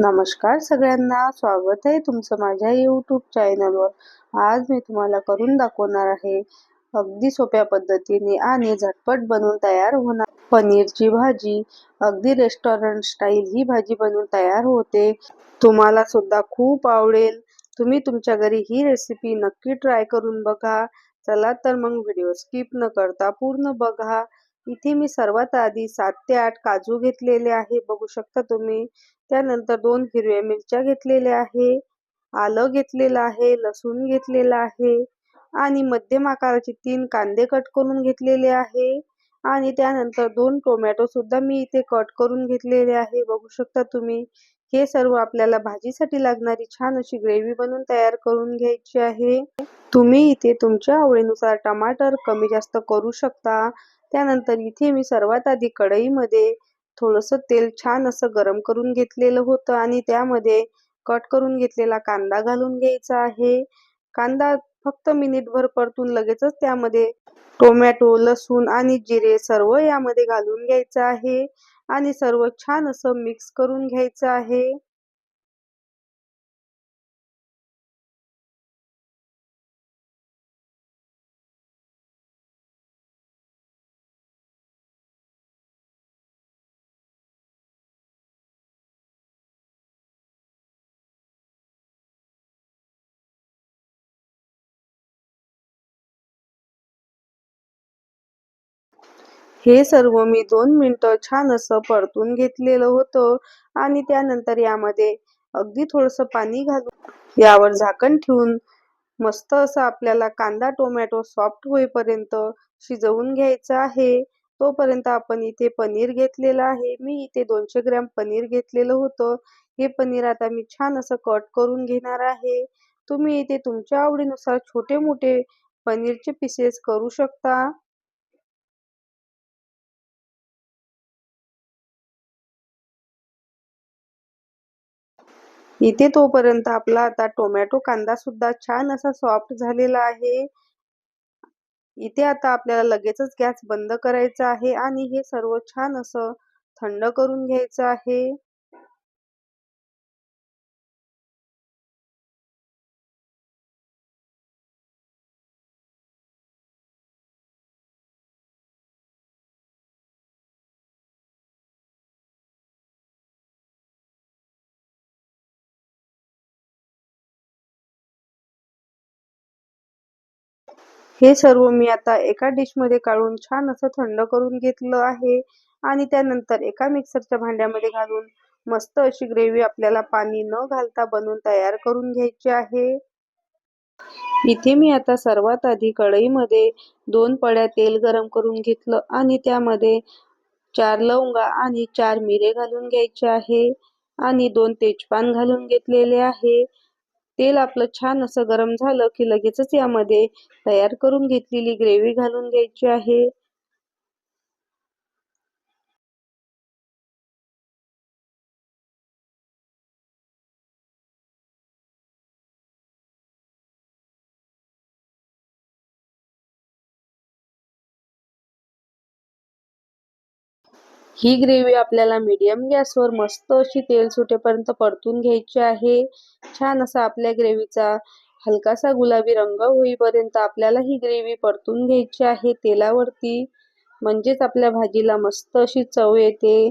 नमस्कार सगळ्यांना स्वागत आहे तुमचं माझ्या यूट्यूब चॅनलवर आज मी तुम्हाला करून दाखवणार आहे अगदी सोप्या पद्धतीने आणि झटपट बनवून तयार होणार पनीरची भाजी. अगदी रेस्टॉरंट स्टाईल ही भाजी बनवून तयार होते. तुम्हाला सुद्धा खूप आवडेल. तुम्ही तुमच्या घरी ही रेसिपी नक्की ट्राय करून बघा. चला तर मग व्हिडिओ स्किप न करता पूर्ण बघा. इथे मी सर्वात आधी सात ते आठ काजू घेतलेले आहे. बघू शकता तुम्ही. त्यानंतर दोन हिरव्या मिरच्या घेतलेल्या आहे. आलं घेतलेलं आहे. लसूण घेतलेलं आहे. आणि मध्यम आकाराचे तीन कांदे कट करून घेतलेले आहे. आणि त्यानंतर दोन टोमॅटो सुद्धा मी इथे कट करून घेतलेले आहे. बघू शकता तुम्ही. हे सर्व आपल्याला भाजीसाठी लागणारी छान अशी ग्रेव्ही बनवून तयार करून घ्यायची आहे. तुम्ही इथे तुमच्या आवडीनुसार टमाटर कमी जास्त करू शकता. त्यानंतर इथे मी सर्वात आधी कढईमध्ये थोडंसं तेल छान असं गरम करून घेतलेलं होतं आणि त्यामध्ये कट करून घेतलेला कांदा घालून घ्यायचा आहे. कांदा फक्त मिनिटभर परतून लगेचच त्यामध्ये टोमॅटो लसूण आणि जिरे सर्व यामध्ये घालून घ्यायचं आहे आणि सर्व छान असं मिक्स करून घ्यायचं आहे. हे सर्व मी दोन मिनटं छान असं परतून घेतलेलं होतं आणि त्यानंतर यामध्ये अगदी थोडंसं पाणी घालून यावर झाकण ठेवून मस्त असं आपल्याला कांदा टोमॅटो सॉफ्ट होईपर्यंत शिजवून घ्यायचं आहे. तोपर्यंत आपण इथे पनीर घेतलेलं आहे. मी इथे दोनशे ग्रॅम पनीर घेतलेलं होतं. हे पनीर आता मी छान असं कट करून घेणार आहे. तुम्ही इथे तुमच्या आवडीनुसार छोटे मोठे पनीरचे पीसेस करू शकता. इथे तोपर्यंत आपला आता टोमॅटो कांदा सुद्धा छान असा सॉफ्ट झालेला आहे. इथे आता आपल्याला लगेचच गॅस बंद करायचा आहे आणि हे सर्व छान असं थंड करून घ्यायचं आहे. हे सर्व मी आता एका डिशमध्ये काढून छान असं थंड करून घेतलं आहे. आणि त्यानंतर एका मिक्सरच्या भांड्यामध्ये घालून मस्त अशी ग्रेव्ही आपल्याला पाणी न घालता बनवून तयार करून घ्यायची आहे. इथे मी आता सर्वात आधी कढईमध्ये दोन पड्या तेल गरम करून घेतलं आणि त्यामध्ये चार लवंगा आणि चार मिरे घालून घ्यायचे आहे. आणि दोन तेजपान घालून घेतलेले आहे. तेल आपलं छान असं गरम झालं की लगेचच यामध्ये तयार करून घेतलेली ग्रेव्ही घालून घ्यायची आहे. ही ग्रेव्ही आपल्याला मीडियम गॅसवर मस्त अशी तेल सुटेपर्यंत परतून घ्यायची आहे. छान असा आपल्या ग्रेव्हीचा हलकासा गुलाबी रंग होईपर्यंत आपल्याला ही ग्रेव्ही परतून घ्यायची आहे तेलावरती. म्हणजेच आपल्या भाजीला मस्त अशी चव येते.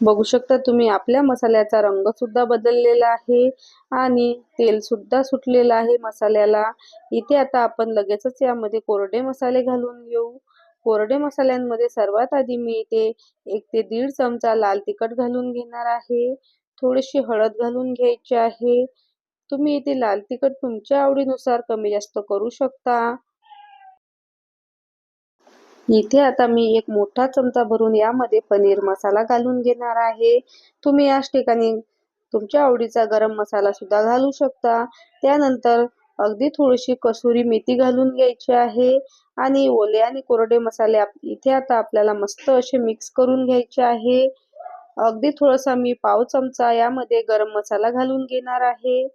बघू शकता तुम्ही आपल्या मसाल्याचा रंग सुद्धा बदललेला आहे आणि तेल सुद्धा सुटलेलं आहे मसाल्याला. इथे आता आपण लगेचच यामध्ये कोरडे मसाले घालून घेऊ. कोरडे मसाल्यांमध्ये सर्वात आधी मी इथे एक ते दीड चमचा लाल तिखट घालून घेणार आहे. थोडीशी हळद घालून घ्यायची आहे. तुम्ही इथे लाल तिखट तुमच्या आवडीनुसार कमी जास्त करू शकता. इथे आता मी एक मोठा चमचा भरून यामध्ये पनीर मसाला घालून घेणार आहे. तुम्ही याच ठिकाणी तुमच्या आवडीचा गरम मसाला सुद्धा घालू शकता. त्यानंतर अगदी थोडीशी कसुरी मेथी घालून घ्यायची आहे. आणि ओले आणि कोरडे मसाले इथे आता आपल्याला मस्त असे मिक्स करून घ्यायचे आहे. अगदी थोडासा मी पाव चमचा यामध्ये गरम मसाला घालून घेणार आहे.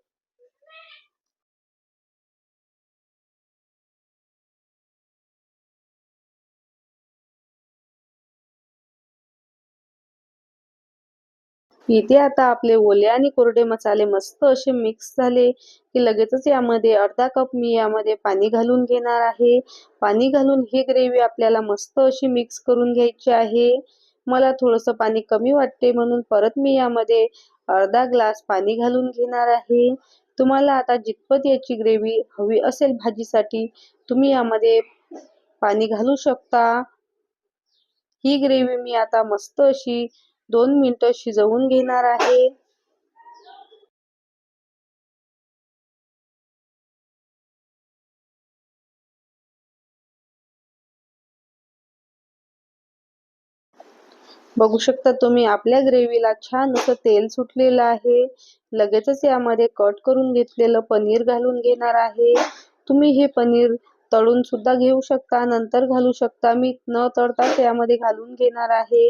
इथे आता आपले ओले आणि कोरडे मसाले मस्त असे मिक्स झाले की लगेचच यामध्ये अर्धा कप मी यामध्ये पाणी घालून घेणार आहे. पाणी घालून ही ग्रेव्ही आपल्याला मस्त अशी मिक्स करून घ्यायची आहे. मला थोडंसं पाणी कमी वाटते म्हणून परत मी यामध्ये अर्धा ग्लास पाणी घालून घेणार आहे. तुम्हाला आता जितपत याची ग्रेव्ही हवी असेल भाजीसाठी तुम्ही यामध्ये पाणी घालू शकता. ही ग्रेव्ही मी आता मस्त अशी दोन मिनिटं शिजवून घेणार आहे. बघू शकता तुम्ही आपल्या ग्रेव्हीला छान असं तेल सुटलेलं आहे. लगेचच यामध्ये कट करून घेतलेलं पनीर घालून घेणार आहे. तुम्ही हे पनीर तळून सुद्धा घेऊ शकता नंतर घालू शकता. मी न तळताच यामध्ये घालून घेणार आहे.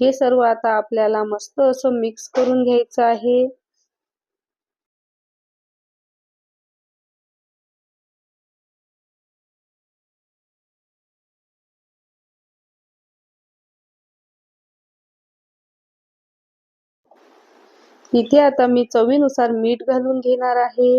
हे सर्व आता आपल्याला मस्त असं मिक्स करून घ्यायचं आहे. इथे आता मी चवीनुसार मीठ घालून घेणार आहे.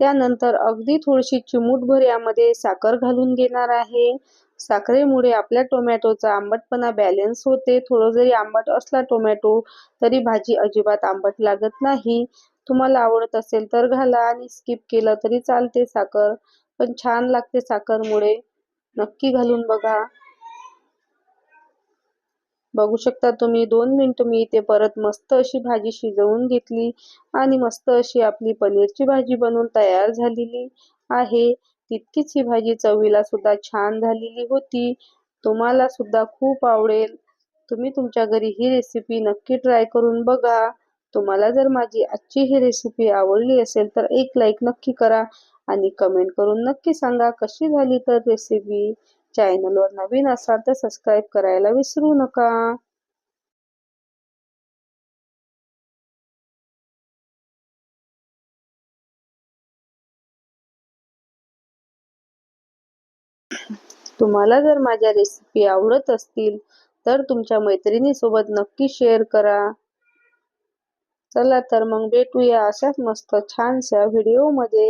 त्यानंतर अगदी थोडीशी चिमूटभर यामध्ये साखर घालून घेणार आहे. साखरेमुळे आपल्या टोमॅटोचा आंबटपणा बॅलन्स होते. थोडं जरी आंबट असला टोमॅटो तरी भाजी अजिबात आंबट लागत नाही. तुम्हाला आवडत असेल तर घाला आणि स्किप केलं तरी चालते साखर. पण छान लागते साखरमुळे. नक्की घालून बघा. बघू शकता तुम्ही दोन मिनिटं मी इथे परत मस्त अशी भाजी शिजवून घेतली आणि मस्त अशी आपली पनीरची भाजी बनवून तयार झालेली आहे. तितकीच ही भाजी चवीला सुद्धा छान झालेली होती. तुम्हाला सुद्धा खूप आवडेल. तुम्ही तुमच्या घरी ही रेसिपी नक्की ट्राय करून बघा. तुम्हाला जर माझी आजची ही रेसिपी आवडली असेल तर एक लाईक नक्की करा आणि कमेंट करून नक्की सांगा कशी झाली तर रेसिपी चॅनलवर नवीन असाल तर सबस्क्राईब करायला विसरू नका. तुम्हाला जर माझ्या रेसिपी आवडत असतील तर तुमच्या मैत्रिणीसोबत नक्की शेअर करा. चला तर मग भेटूया अशाच मस्त छानशा व्हिडिओमध्ये